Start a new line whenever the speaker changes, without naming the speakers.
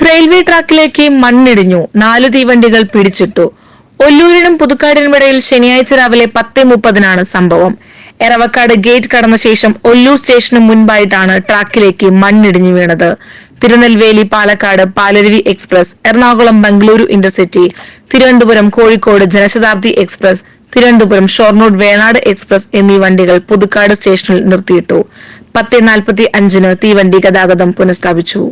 Railway ട്രാക്കിലേക്ക് മണ്ണിടിഞ്ഞു. നാലു തീവണ്ടികൾ പിടിച്ചിട്ടു. ഒല്ലൂരിനും പുതുക്കാടിനുമിടയിൽ ശനിയാഴ്ച രാവിലെ പത്ത് മുപ്പതിനാണ് സംഭവം. എറവക്കാട് ഗേറ്റ് കടന്ന ശേഷം ഒല്ലൂർ സ്റ്റേഷന് മുൻപായിട്ടാണ് ട്രാക്കിലേക്ക് മണ്ണിടിഞ്ഞു വീണത്. Tirunelveli Palakkad Palaruvi express Ernakulam Bengaluru intercity Thiruvananthapuram Kozhikode Janshatabdi express Thiruvananthapuram Shoranur Venad express എന്നീ വണ്ടികൾ പുതുക്കാട് സ്റ്റേഷനിൽ നിർത്തിയിട്ടു. പത്ത് നാൽപ്പത്തി അഞ്ചിന് തീവണ്ടി ഗതാഗതം പുനഃസ്ഥാപിച്ചു.